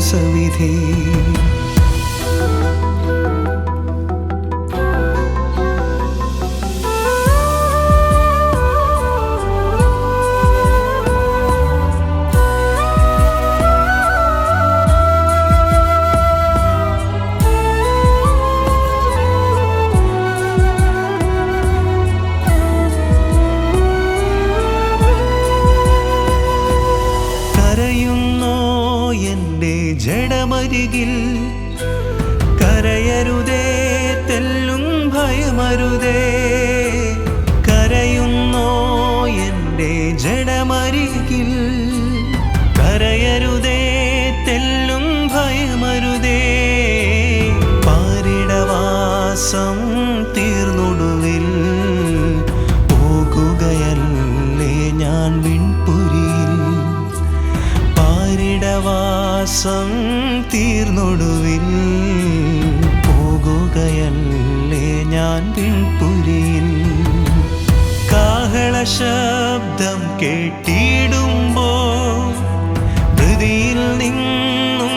തൻ ജഡമരികിൽ കരയരുതേ തെല്ലും ഭയമരുതേ. കരയുന്നോ എന്റെ ജഡമരികിൽ? കരയരുതേ തെല്ലും ഭയമരുതേ. പാരിടവാസം തീർന്നൊടുവിൽ പോകുകയല്ലേ ഞാൻ വിൺപുരിയിൽ? പാരിടവാസം തീർന്നൊടുവിൽ പോകുകയല്ലേ ഞാൻ പിൻപുരിയിൽ കാഹള ശബ്ദം കേട്ടിടുമ്പോ ധൃതിയിൽ നിന്നും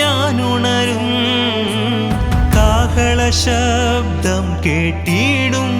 ഞാൻ ഉണരും. കാഹള ശബ്ദം കേട്ടിടുമ്പോൾ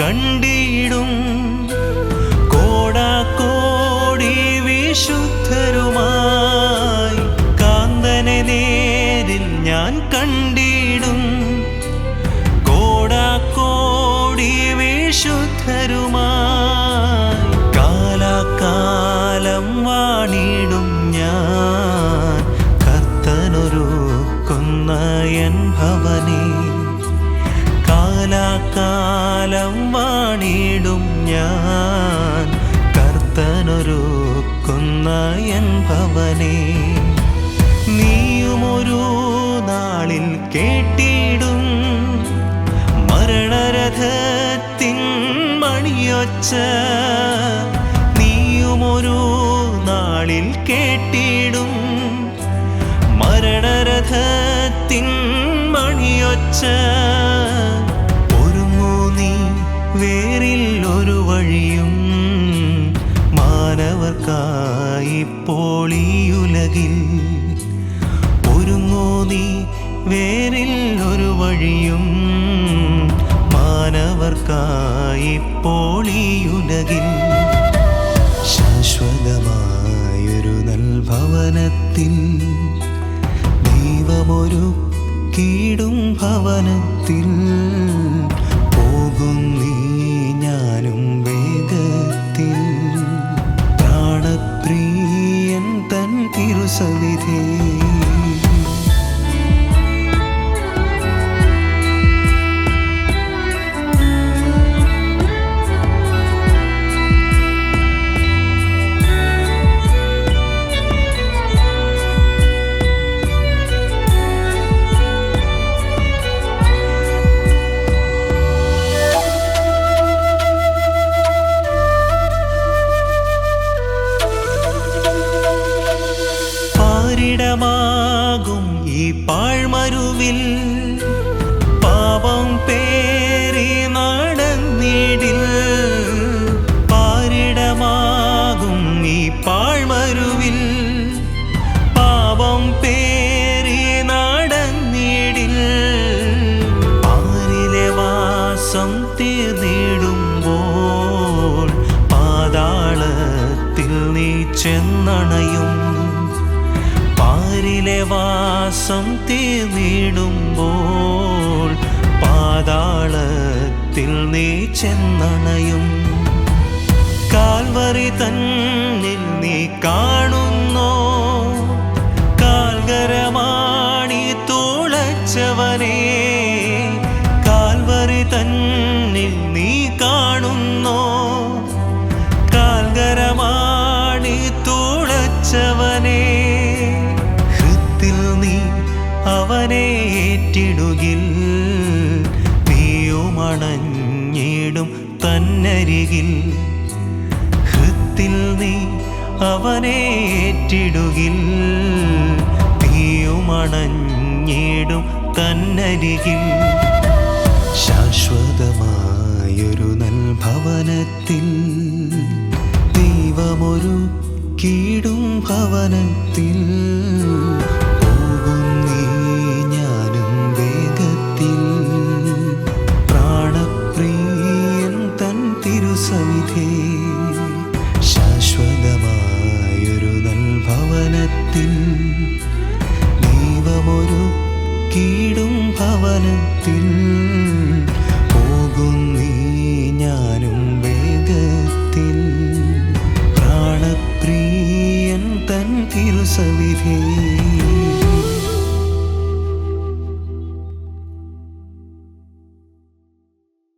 കണ്ടിടും. കോടാക്കോടി വിശുദ്ധരുമായി കാന്തനെ നേരിൽ ഞാൻ കണ്ടിടും. കോടാക്കോടി വിശുദ്ധരുമായി കാലാകാലം വാണിടും ഞാൻ. കർത്തനൊരുക്കുന്ന എൻ ഭവനേ കാലാകാലം ഞാൻ കർത്തനൊരുക്കുന്ന എൻ ഭവനേ നീയുമൊരു നാളിൽ കേട്ടിടും മരണരഥത്തിൻ മണിയൊച്ച. നീയുമൊരു നാളിൽ കേട്ടിടും മരണരഥത്തിൻ മണിയൊച്ച. മാനവർക്കായിപ്പോൾ ഈ ഉലകിൽ ഒരുങ്ങോ നീ? ഒരു വഴിയും മാനവർക്കായിപ്പോൾ ഈ ഉലകിൽ ശാശ്വതമായൊരു നൽഭവനത്തിൽ ദൈവമൊരു കീടും ഭവനത്തിൽ പോകും ചെന്നണയും. പാരിലെ വാസം തീർന്നിടുമ്പോൾ പാതാളത്തിൽ നീ ചെന്നണയും. കാൽവറി തന്നിൽ നീ കാണുന്നോ തന്നരികിൽ ഹൃത്തിൽ നീ അവനെ ഏറ്റിടുകിൽ തീയുമണഞ്ഞിടും തന്നരികിൽ ശാശ്വതമായൊരു നൽഭവനത്തിൽ ദൈവമൊരു കീടും ഭവനത്തിൽ തിരുസവിധേ ശാശ്വതമായൊരു നൽഭവനത്തിൽ ദൈവമൊരു കീടും ഭവനത്തിൽ